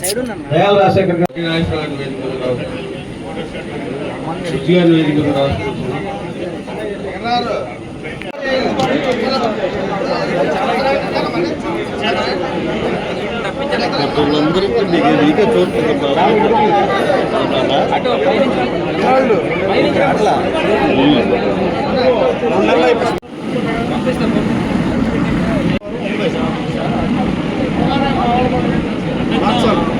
దయాల రాజశేఖర్ గారు వేదిక గారిని వేదిక మీదకి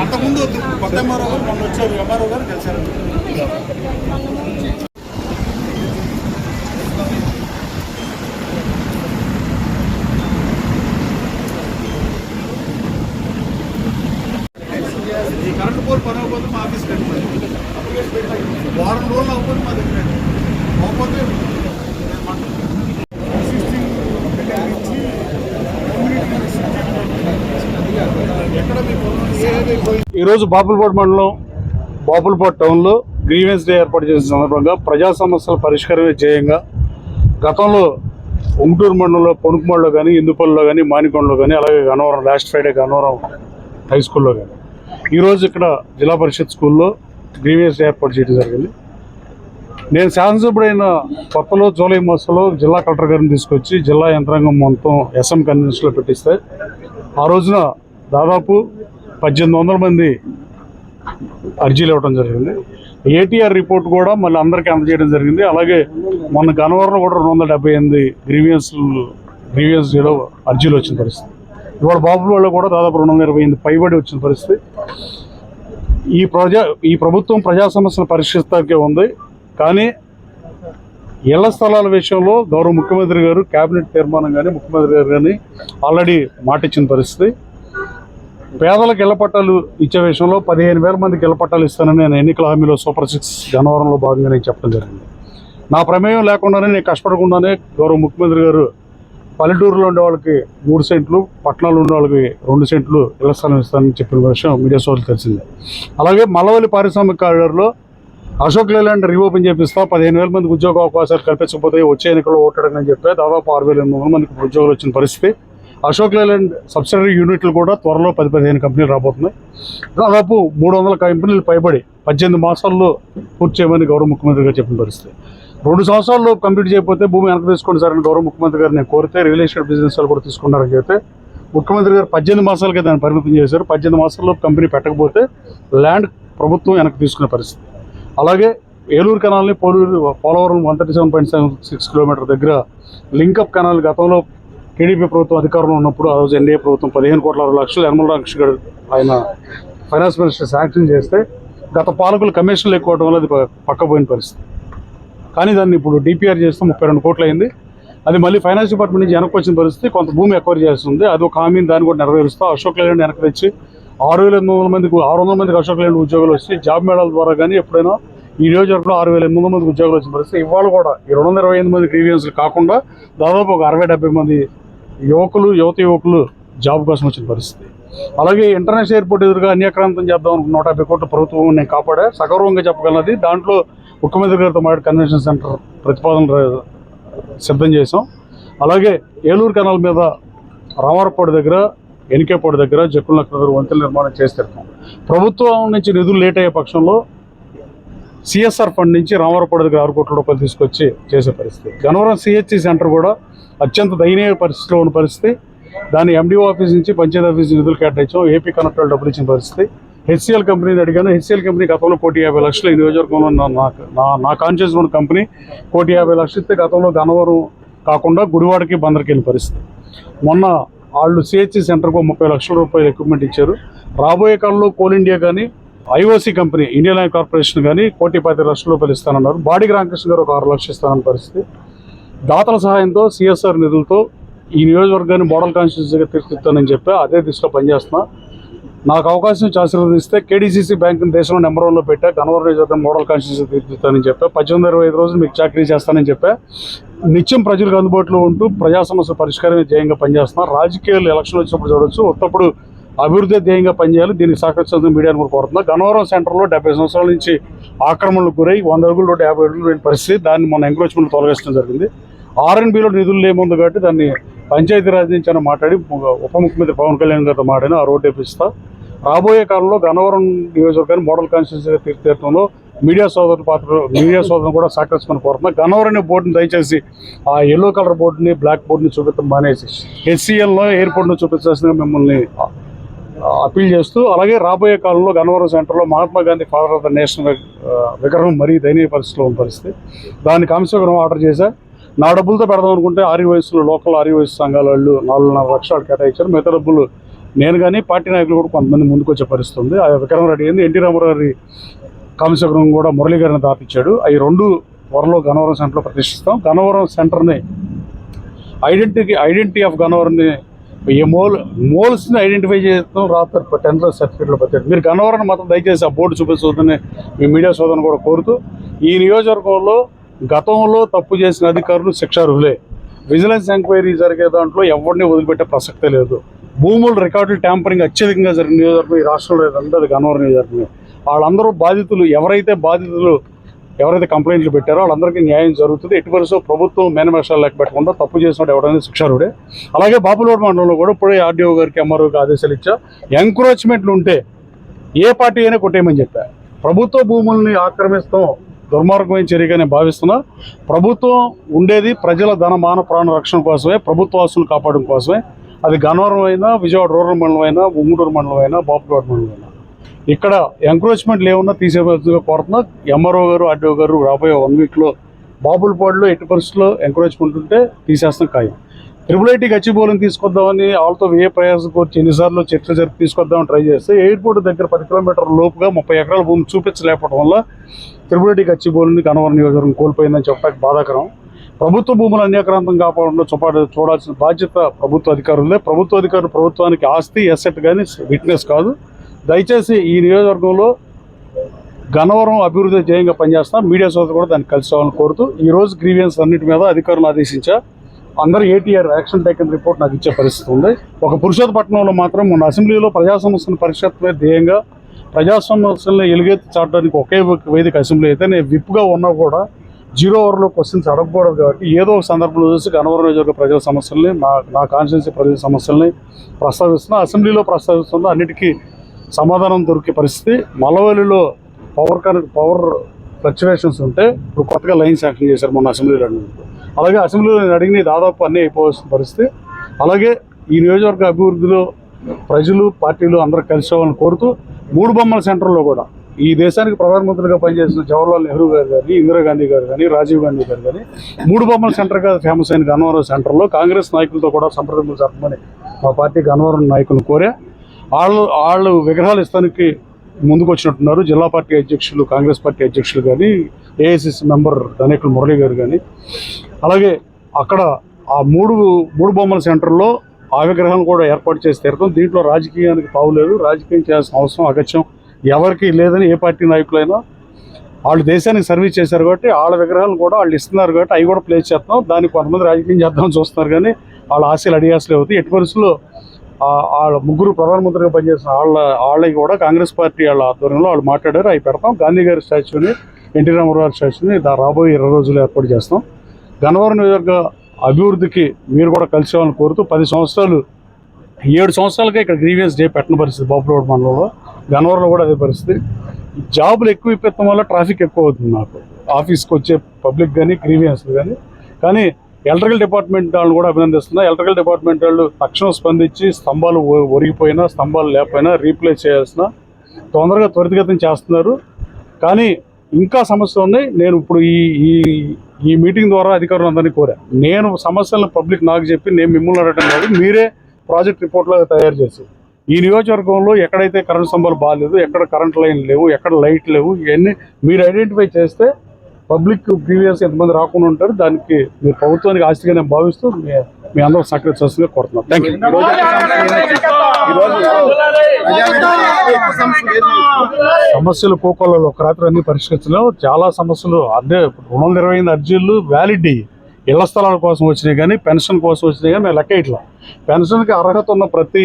అంతకుముందు కొత్త ఎంఆర్ఓ గారు మొన్న వచ్చారు ఎంఆర్ఓ గారు కలిశారు ఈ కరెంట్ పోల్ పని అవ్వకపోతే మా ఆఫీస్ కట్టిపోయింది వారం రోజులు అవ్వకపోతే మా దగ్గర అవ్వకపోతే ఎక్కడ మీకు ఏది పోయింది ఈరోజు బాపులపాటు మండలం బాపులపాటు టౌన్లో గ్రీవెన్స్ డే ఏర్పాటు చేసిన సందర్భంగా ప్రజా సమస్యల పరిష్కారమే ధ్యేయంగా గతంలో ఉంగుటూరు మండలంలో పొనుకుమడిలో కానీ ఇందుపల్లిలో కానీ మానికొండలో కానీ అలాగే Gannavaram last Friday Gannavaram high స్కూల్లో కానీ ఈరోజు ఇక్కడ జిల్లా పరిషత్ స్కూల్లో గ్రీవెన్స్ డే ఏర్పాటు చేయడం జరిగింది. నేను శాసనసభ్యుడైన కొత్తలో జూలై మాసంలో జిల్లా కలెక్టర్ గారిని తీసుకొచ్చి జిల్లా యంత్రాంగం మొత్తం ఎస్ఎం కన్వెన్షన్లో పెట్టిస్తే ఆ రోజున దాదాపు పద్దెనిమిది వందల మంది అర్జీలు ఇవ్వడం జరిగింది. ఏటీఆర్ రిపోర్ట్ కూడా మళ్ళీ అందరికీ అందజేయడం జరిగింది. అలాగే మొన్న గనవరం కూడా రెండు వందల డెబ్బై ఎనిమిది గ్రీవియన్స్ గ్రీవియన్స్లో అర్జీలు వచ్చిన పరిస్థితి. ఇవాళ బాబులలో కూడా దాదాపు రెండు వందల ఇరవై ఎనిమిది పైబడి వచ్చిన పరిస్థితి. ఈ ప్రజా ఈ ప్రభుత్వం ప్రజా సమస్యను పరిష్కరిస్తాకే ఉంది. కానీ ఇళ్ళ స్థలాల విషయంలో గౌరవ ముఖ్యమంత్రి గారు కేబినెట్ తీర్మానం కానీ ముఖ్యమంత్రి గారు కానీ ఆల్రెడీ మాట ఇచ్చిన పరిస్థితి. పేదలకు ఇళ్ళ పట్టాలు ఇచ్చే విషయంలో పదిహేను వేల మందికి ఇళ్ళ పట్టాలు ఇస్తానని నేను ఎన్నికల హామీలో సూపర్ సిక్స్ జనవరంలో భాగంగా నేను చెప్పడం జరిగింది. నా ప్రమేయం లేకుండానే నేను కష్టపడకుండానే గౌరవ ముఖ్యమంత్రి గారు పల్లెటూరులో ఉండే వాళ్ళకి మూడు సెంట్లు పట్టణాల్లో ఉండే వాళ్ళకి రెండు సెంట్లు ఇళ్ళ స్థలం ఇస్తానని చెప్పిన విషయం మీడియా సోర్లు తెలిసిందే. అలాగే మల్లవల్లి పారిశ్రామిక కారిడార్లో అశోక్ లేలాండ్ రీఓపెన్ చేపిస్తా పదిహేను వేల మందికి ఉద్యోగ అవకాశాలు కల్పించకపోతే వచ్చే ఎన్నికల్లో ఓటడని చెప్పి దాదాపు ఆరు వేల ఎనిమిది వందల మందికి ఉద్యోగాలు వచ్చిన పరిస్థితి. అశోక్ లేలాండ్ సబ్సిడరీ యూనిట్లు కూడా త్వరలో పది పదిహేను కంపెనీలు రాబోతున్నాయి. దాదాపు మూడు వందల కంపెనీలు పైబడి పద్దెనిమిది మాసాల్లో పూర్తి చేయమని గౌరవ ముఖ్యమంత్రి గారు చెప్పిన పరిస్థితి. రెండు సంవత్సరాల్లో కంప్లీట్ చేయకపోతే భూమి వెనక తీసుకోండి సార్ అని గౌరవ ముఖ్యమంత్రి గారు నేను కోరితే రియల్ ఎస్టేట్ బిజినెస్ కూడా తీసుకున్నారని చెప్తే ముఖ్యమంత్రి గారు పద్దెనిమిది మాసాలకే దాన్ని పరిమితం చేశారు. పద్దెనిమిది మాసాల్లో కంపెనీ పెట్టకపోతే ల్యాండ్ ప్రభుత్వం వెనక్కి తీసుకునే పరిస్థితి. అలాగే Eluru కెనాల్ని Poluru Polavaram one thirty seven point seven six kilometre దగ్గర లింకప్ కెనాల్ గతంలో టీడీపీ ప్రభుత్వం అధికారంలో ఉన్నప్పుడు ఆ రోజు ఎన్డీఏ ప్రభుత్వం పదిహేను కోట్ల అరవై లక్షలు యనమల రామకృష్ణ గారు ఆయన ఫైనాన్స్ మినిస్టర్ శాంక్షన్ చేస్తే గత పాలకులు కమిషన్లు ఎక్కువటం వల్ల అది ప- పక్కపోయిన పరిస్థితి. కానీ దాన్ని ఇప్పుడు డిపిఆర్ చేస్తే ముప్పై రెండు కోట్లు అయింది. అది మళ్ళీ ఫైనాన్స్ డిపార్ట్మెంట్ నుంచి వెనక్కి వచ్చిన పరిస్థితి కొంత భూమి ఎక్వైర్ చేస్తుంది అది ఒక హామీని దాన్ని కూడా నెరవేరుస్తూ అశోక్ లేలాండ్ వెనక్కి తెచ్చి ఆరు వేల ఎనిమిది వందల మందికి ఆరు వందల మందికి అశోక్ లేలాండ్ ఉద్యోగాలు వచ్చి జాబ్ మేళాల ద్వారా కానీ ఎప్పుడైనా ఈ నియోజకవర్గంలో ఆరు వేల ఎనిమిది మంది మందికి ఉద్యోగాలు వచ్చిన పరిస్థితి. ఇవాళ కూడా ఈ రెండు వందల ఇరవై ఎనిమిది మంది గ్రీవియన్స్లు కాకుండా దాదాపు ఒక అరవై డెబ్బై మంది యువకులు యువత యువకులు జాబ్ కోసం వచ్చిన పరిస్థితి. అలాగే ఇంటర్నేషనల్ ఎయిర్పోర్ట్ ఎదురుగా అన్యాక్రాంతం చేద్దాం అనుకున్న నూట యాభై కోట్ల ప్రభుత్వం నేను కాపాడా. సగౌరవంగా చెప్పగలది దాంట్లో ముఖ్యమంత్రి గారితో మాట్లాడి కన్వెన్షన్ సెంటర్ ప్రతిపాదన సిద్ధం చేసాం అలాగే ఏలూరు కెనాల్ మీద రామారపాడు దగ్గర ఎనికేపాడు దగ్గర జక్కుల దగ్గర వంతెన నిర్మాణం చేసి ప్రభుత్వం నుంచి నిధులు లేట్ అయ్యే పక్షంలో సిఎస్ఆర్ ఫండ్ నుంచి రామవరపాడు దగ్గర ఆరు కోట్ల రూపాయలు తీసుకొచ్చి చేసే పరిస్థితి. గనవరం సిహెచ్సి సెంటర్ కూడా అత్యంత దయనీయ పరిస్థితిలో ఉన్న పరిస్థితి. దాన్ని ఎండిఓ ఆఫీస్ నుంచి పంచాయతీ ఆఫీస్ నిధులు కేటాయించాం ఏపీ కనెక్టర్ డబ్బులు ఇచ్చిన పరిస్థితి. హెచ్సిఎల్ కంపెనీని అడిగాను. హెచ్సిఎల్ కంపెనీ గతంలో కోటి యాభై లక్షలు ఈ నియోజకవర్గంలో నా నా కాన్షియస్ ఉన్న కంపెనీ కోటి యాభై లక్షలు ఇస్తే గతంలో గన్నవరం కాకుండా గుడివాడకి బందరికి వెళ్ళిన పరిస్థితి. మొన్న వాళ్ళు సిహెచ్సి సెంటర్కు ముప్పై లక్షల రూపాయలు ఎక్విప్మెంట్ ఇచ్చారు. రాబోయే కాలంలో కోల్ ఇండియా కానీ IOC company Indian Oil Corporation కానీ కోటి పది లక్షల రూపాయలు ఇస్తానన్నారు. బాడికి రామకృష్ణ గారు ఒక ఆరు లక్షలు ఇస్తానన్న పరిస్థితి. దాతల సహాయంతో సిఎస్ఆర్ నిధులతో ఈ నియోజకవర్గాన్ని మోడల్ కాన్స్టిట్యూన్సీగా తీర్చిదిద్దానని చెప్పి అదే దిశలో పనిచేస్తున్నా. నాకు అవకాశం ఆశీర్వదిస్తే కేడీసీసీ బ్యాంకుని దేశంలో నెంబర్ వన్లో పెట్టా కన్వర్ నియోజకవర్గం మోడల్ కాన్స్టిట్యూన్సీ తీర్చిదిద్దానని చెప్పా. పద్దెనిమిది ఇరవై ఐదు రోజులు మీకు చాకరీ చేస్తానని చెప్పా. నిత్యం ప్రజలకు అందుబాటులో ఉంటూ ప్రజా సమస్య పరిష్కారమే ధ్యేయంగా పనిచేస్తున్నా. రాజకీయాలు ఎలక్షన్ వచ్చినప్పుడు చూడొచ్చు. ఒకప్పుడు అభివృద్ధి ధ్యేయంగా పనిచేయాలి. దీనికి సహకరించాలని మీడియాను కూడా కోరుతున్నా. గన్నవరం సెంటర్లో డెబ్బై సంవత్సరాల నుంచి ఆక్రమణలకు గురై వంద అడుగులు నూట యాభై అడుగులు లేని పరిస్థితి. దాన్ని మన ఎంక్రోచ్మెంట్ తొలగించడం జరిగింది. ఆర్ఎన్బిలో నిధులు లేముంది కాబట్టి దాన్ని పంచాయతీరాజ్ నుంచి అని మాట్లాడి ఉప ముఖ్యమంత్రి పవన్ కళ్యాణ్ గారితో మాట్లాడి ఆ రోడ్డు వేపిస్తా రాబోయే కాలంలో గన్నవరం నియోజకవర్గాన్ని మోడల్ కాన్స్టిట్యూన్సీగా తీర్చిదిద్దడంలో మీడియా సోదరుల పాత్ర మీడియా సోదరులు కూడా సహకరించమని కోరుతున్నా. గన్నవరం అనే బోర్డుని దయచేసి ఆ ఎల్లో కలర్ బోర్డుని బ్లాక్ బోర్డుని చూపించడం మానేసి హెచ్సిఎల్లో ఎయిర్పోర్ట్ను చూపించాల్సిన మిమ్మల్ని అప్పీల్ చేస్తూ అలాగే రాబోయే కాలంలో గన్నవరం సెంటర్లో Mahatma Gandhi father of the nation విగ్రహం మరీ దయనీయ పరిస్థితిలో ఉన్న పరిస్థితి. దానికి కాంస్యగ్రహం ఆర్డర్ చేశా. నా డబ్బులతో పెడదాం అనుకుంటే ఆరి వయసులో లోకల్ ఆరి వయసు సంఘాల వాళ్ళు నాలుగున్నర లక్షలు కేటాయించారు. మిగతా డబ్బులు నేను కానీ పార్టీ నాయకులు కూడా కొంతమంది ముందుకు వచ్చే పరిస్థితి ఉంది. ఆ విక్రమ్ రెడ్డి అయింది. ఎన్టీ రామారావు గారి కాంస్యగ్రహం కూడా మురళీ గారిని దాపించాడు అవి రెండు త్వరలో గన్నవరం సెంటర్లో ప్రతిష్ఠిస్తాం. గన్నవరం సెంటర్ని ఐడెంటిటీ ఐడెంటిటీ ఆఫ్ గన్నవరంని ఏ మోల్ మోల్స్ని ఐడెంటిఫై చేస్తాం రాత్రి టెన్త్ సర్టిఫికేట్లో పెట్టారు మీరు గన్నవరం మాత్రం దయచేసి ఆ బోర్డు చూపించవద్దని మీ మీడియా సోదరుని కూడా కోరుతూ ఈ నియోజకవర్గంలో గతంలో తప్పు చేసిన అధికారులు శిక్షార్హులే. విజిలెన్స్ ఎంక్వైరీ జరిగే దాంట్లో ఎవరిని వదిలిపెట్టే ప్రసక్తే లేదు. భూములు రికార్డులు ట్యాంపరింగ్ అత్యధికంగా జరిగిన నియోజకవర్గం ఈ రాష్ట్రంలో ఏదంటే అది గన్నవరం నియోజకవర్గమే. వాళ్ళందరూ బాధితులు ఎవరైతే బాధితులు ఎవరైతే కంప్లైంట్లు పెట్టారో వాళ్ళందరికీ న్యాయం జరుగుతుంది. ఎట్టి పరిస్థితుల్లో ప్రభుత్వం మేనమేషాలు లెక్క పెట్టకుండా తప్పు చేసినట్టు ఎవరైనా శిక్షారుడే అలాగే బాపులోడ్ మండలంలో కూడా ఇప్పుడే ఆర్డీఓ గారికి ఎంఆర్ఓకి ఆదేశాలు ఇచ్చా ఎంక్రోచ్మెంట్లు ఉంటే ఏ పార్టీ అయినా కొట్టేయమని చెప్పా. ప్రభుత్వ భూముల్ని ఆక్రమిస్తాం దుర్మార్గమైన చర్యగా నేను భావిస్తున్నా. ప్రభుత్వం ఉండేది ప్రజల ధన మాన ప్రాణ రక్షణ కోసమే ప్రభుత్వ ఆస్తులు కాపాడడం కోసమే. అది గన్నవరం అయినా విజయవాడ రూరల్ మండలం అయినా ఉంగుటూరు మండలం అయినా బాపులోడ్ మండలం అయినా. ఇక్కడ ఎంక్రోచ్మెంట్లు ఏమన్నా తీసేవలసిందిగా కోరుతున్నా. ఎంఆర్ఓ గారు ఆర్డీఓ గారు రాబోయే వన్ వీక్లో బాబుల్పాడులో ఎట్టి పరిస్థితుల్లో ఎంకరేజ్మెంట్ ఉంటే తీసేస్తాం ఖాయం. ట్రిపుల్ ఐటీ గచ్చిబౌలిని తీసుకొద్దామని వాళ్ళతో ఏ ప్రయాసం కోర్చి ఎన్నిసార్లు చర్చలు జరిపి తీసుకొద్దామని ట్రై చేస్తే ఎయిర్పోర్ట్ దగ్గర పది కిలోమీటర్ల లోపుగా ముప్పై ఎకరాల భూమి చూపించలేకపోవడం వల్ల ట్రిపుల్ ఐటీ గచ్చిబౌలిని కనవరం నియోజకవర్గం కోల్పోయిందని చెప్పడానికి బాధాకరం. ప్రభుత్వ భూములు అన్యాక్రాంతం కాపాడంలో చూపాడు చూడాల్సిన బాధ్యత ప్రభుత్వ అధికారులే ప్రభుత్వ అధికారులు ప్రభుత్వానికి ఆస్తి ఎసెట్ కానీ విట్నెస్ కాదు. దయచేసి ఈ నియోజకవర్గంలో గన్నవరం అభివృద్ధి ధ్యేయంగా పనిచేస్తాం మీడియా సోదరు కూడా దాన్ని కలిసి కోరుతూ ఈ రోజు గ్రీవియన్స్ అన్నింటి మీద అధికారులు ఆదేశించా. అందరూ ఏటీఆర్ యాక్షన్ టేకన్ రిపోర్ట్ నాకు ఇచ్చే పరిస్థితి ఉంది. ఒక పురుషోత్పట్నంలో మాత్రం మన అసెంబ్లీలో ప్రజా సమస్యల పరిషత్మే ధ్యేయంగా ప్రజా సమస్యలను ఎలుగెత్తి చాటడానికి ఒకే వేదిక అసెంబ్లీ అయితే నేను విప్గా ఉన్నా కూడా జీరో ఓవర్లో క్వశ్చన్స్ అడగకూడదు కాబట్టి ఏదో ఒక సందర్భంలో చూసి గనవరం నియోజకవర్గ ప్రజల సమస్యల్ని నా నా కాన్స్టిట్యున్సీ ప్రజల సమస్యల్ని ప్రస్తావిస్తున్నా. అసెంబ్లీలో ప్రస్తావిస్తున్నా అన్నిటికీ సమాధానం దొరికే పరిస్థితి. మలవల్లిలో పవర్ కనెక్ట్ పవర్ ఫ్లక్చువేషన్స్ ఉంటే ఇప్పుడు కొత్తగా లైన్ శాంక్షన్ చేశారు మొన్న అసెంబ్లీలో అడిగినప్పుడు. అలాగే అసెంబ్లీలో నేను అడిగిన దాదాపు అన్నీ అయిపోవాల్సిన పరిస్థితి. అలాగే ఈ నియోజకవర్గ అభివృద్ధిలో ప్రజలు పార్టీలు అందరూ కలిసిపోవాలని కోరుతూ మూడు బొమ్మల సెంటర్లో కూడా ఈ దేశానికి ప్రధానమంత్రిగా పనిచేసిన జవహర్లాల్ నెహ్రూ గారు కానీ ఇందిరాగాంధీ గారు కానీ రాజీవ్ గాంధీ గారు కానీ మూడు బొమ్మల సెంటర్గా ఫేమస్ అయిన గన్నవరం సెంటర్లో కాంగ్రెస్ నాయకులతో కూడా సంప్రదింపులు జరపమని మా పార్టీ గన్నవరం నాయకులు కోరా. వాళ్ళు వాళ్ళు విగ్రహాలు ఇస్తానికి ముందుకు వచ్చినట్టున్నారు జిల్లా పార్టీ అధ్యక్షులు కాంగ్రెస్ పార్టీ అధ్యక్షులు కానీ ఏఐసిసి మెంబర్ ధనేకుల మురళి గారు కానీ అలాగే అక్కడ ఆ మూడు మూడు బొమ్మల సెంటర్లో ఆ విగ్రహం కూడా ఏర్పాటు చేసి తీరడం దీంట్లో రాజకీయానికి పావులేదు రాజకీయం చేయాల్సిన అవసరం అగత్యం ఎవరికి లేదని ఏ పార్టీ నాయకులైనా వాళ్ళు దేశానికి సర్వీస్ చేశారు కాబట్టి వాళ్ళ విగ్రహాలు కూడా వాళ్ళు ఇస్తున్నారు కాబట్టి అవి కూడా ప్లేస్ చేస్తాం దానికి కొంతమంది రాజకీయం చేద్దామని చూస్తున్నారు కానీ వాళ్ళ ఆశలు అడిగాసలు అవుతాయి ఎట్టి పరిస్థితుల్లో వాళ్ళ ముగ్గురు ప్రధానమంత్రిగా పనిచేసిన వాళ్ళ వాళ్ళకి కూడా కాంగ్రెస్ పార్టీ వాళ్ళ ఆధ్వర్యంలో వాళ్ళు మాట్లాడారు. అవి పెడతాం. గాంధీ గారి స్టాచ్యూని ఎన్టీ రామారావు స్టాచ్యూని రాబోయే ఇరవై రోజులు ఏర్పాటు చేస్తాం. గన్నవరం నియోజకవర్గ అభివృద్ధికి మీరు కూడా కలిసి కోరుతూ పది సంవత్సరాలు ఏడు సంవత్సరాలుగా ఇక్కడ గ్రీవియన్స్ డే పెట్టిన పరిస్థితి బాపులోడ్ మండలంలో. గన్నవరంలో కూడా అదే పరిస్థితి. జాబులు ఎక్కువ ఇప్పించడం వల్ల ట్రాఫిక్ ఎక్కువ అవుతుంది నాకు ఆఫీస్కి వచ్చే పబ్లిక్ కానీ గ్రీవియన్స్ కానీ కానీ ఎలక్ట్రికల్ డిపార్ట్మెంట్ వాళ్ళు కూడా అభినందిస్తున్నా. ఎలక్ట్రికల్ డిపార్ట్మెంట్ వాళ్ళు తక్షణం స్పందించి స్తంభాలు ఒరిగిపోయినా స్తంభాలు లేకపోయినా రీప్లేస్ చేయాల్సిన తొందరగా త్వరితగతిని చేస్తున్నారు. కానీ ఇంకా సమస్యలు ఉన్నాయి. నేను ఇప్పుడు ఈ ఈ ఈ మీటింగ్ ద్వారా అధికారులందరినీ కోరా. నేను సమస్యలను పబ్లిక్ నాకు చెప్పి నేను మిమ్మల్ని అడగటం కాదు మీరే ప్రాజెక్ట్ రిపోర్ట్లాగా తయారు చేసి ఈ నియోజకవర్గంలో ఎక్కడైతే కరెంట్ స్తంభాలు బాగాలేదు ఎక్కడ కరెంట్ లైన్ లేవు ఎక్కడ లైట్ లేవు ఇవన్నీ మీరు ఐడెంటిఫై చేస్తే పబ్లిక్ ప్రీవియస్ ఎంతమంది రాకుండా ఉంటారు దానికి మీరు ప్రభుత్వానికి ఆస్తిగా నేను భావిస్తూ మీ మీ అందరూ సహకరించాల్సిందిగా కోరుతున్నాను థ్యాంక్ యూ సమస్యలు కోకోలలో ఒక రాత్రి అన్ని పరిష్కరించలేము చాలా సమస్యలు అదే రెండు వందల ఇరవై అర్జీలు వ్యాలిడ్ ఇళ్ళ స్థలాల కోసం వచ్చినాయి కానీ పెన్షన్ కోసం వచ్చినాయి కానీ మేము లెక్క ఇట్లా పెన్షన్కి అర్హత ఉన్న ప్రతి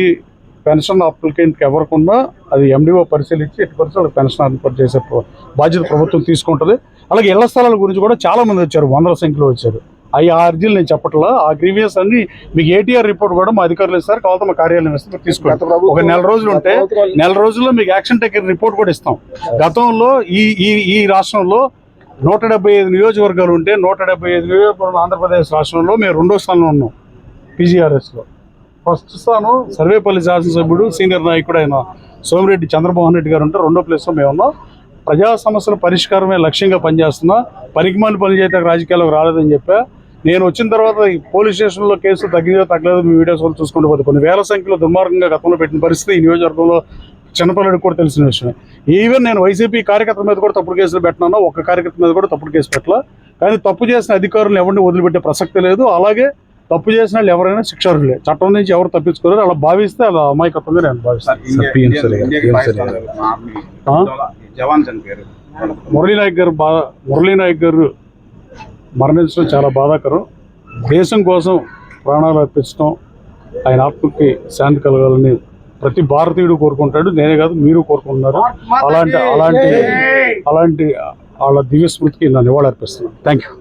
పెన్షన్ అప్లికెంట్కి ఎవరికున్నా అది ఎండిఓ పరిశీలించి ఎట్టి పరిస్థితుల్లో పెన్షన్ ఏర్పాటు చేసే బాధ్యత ప్రభుత్వం తీసుకుంటుంది. అలాగే ఇళ్ళ స్థలాల గురించి కూడా చాలా మంది వచ్చారు వందల సంఖ్యలో వచ్చారు. అవి ఆ అర్జీలు నేను చెప్పట్లా ఆ గ్రీవియస్ అన్ని మీకు ఏటీఆర్ రిపోర్ట్ కూడా మా అధికారులు ఇస్తారు కావాలి మా కార్యాలయం ఇస్తే మీరు తీసుకోండి. ఒక నెల రోజులు ఉంటే నెల రోజుల్లో మీకు యాక్షన్ టేకర్ రిపోర్ట్ కూడా ఇస్తాం. గతంలో ఈ ఈ ఈ రాష్ట్రంలో నూట డెబ్బై ఐదు నియోజకవర్గాలు ఉంటే నూట డెబ్బై ఐదు నియోజకవర్గాలు ఆంధ్రప్రదేశ్ రాష్ట్రంలో మేము రెండో స్థానంలో ఉన్నాం పీజీఆర్ఎస్లో ఫస్ట్ స్థానం సర్వేపల్లి శాసనసభ్యుడు సీనియర్ నాయకుడు అయిన సోమిరెడ్డి చంద్రమోహన్ రెడ్డి గారు ఉంటే రెండో ప్లేస్లో మేము ఉన్నాం. ప్రజా సమస్యల పరిష్కారమే లక్ష్యంగా పనిచేస్తున్నా. పనికిమాలి పని చేయడానికి రాజకీయాలకు రాలేదని చెప్పా. నేను వచ్చిన తర్వాత ఈ పోలీస్ స్టేషన్లో కేసులు తగ్గిందో తగ్గలేదు మీ వీడియోస్ వాళ్ళు చూసుకుంటూ పోతే కొన్ని వేల సంఖ్యలో దుర్మార్గంగా గతంలో పెట్టిన పరిస్థితి ఈ నియోజకవర్గంలో చిన్నపిల్లడికి కూడా తెలిసిన విషయమే. ఈవెన్ నేను వైసీపీ కార్యకర్త మీద కూడా తప్పుడు కేసులు పెట్టినాను? ఒక కార్యకర్త మీద కూడా తప్పుడు కేసు పెట్టాల. కానీ తప్పు చేసిన అధికారులను ఎవరిని వదిలిపెట్టే ప్రసక్తి లేదు. అలాగే తప్పు చేసిన వాళ్ళు ఎవరైనా శిక్షార్హులే. చట్టం నుంచి ఎవరు తప్పించుకోలేరు అలా భావిస్తే అలా అమాయకత్వంగా నేను భావిస్తాను ఇండియా- పిఎం ఇండియా- సరిగా, ఇండియాకి పిఎం పాకిస్తాన్ సరిగా. మా ఆర్మీ ఆ? జవాన్ చనిపోయారు మురళీ నాయక్ గారు బా మురళీ నాయక్ గారు మరణించడం చాలా బాధాకరం. దేశం కోసం ప్రాణాలు అర్పించడం ఆయన ఆత్మకి శాంతి కలగాలని ప్రతి భారతీయుడు కోరుకుంటాడు. నేనే కాదు మీరు కోరుకుంటున్నారు. అలాంటి అలాంటి అలాంటి వాళ్ళ దివ్య స్మృతికి నన్ను నివాళి అర్పిస్తున్నాను. Thank you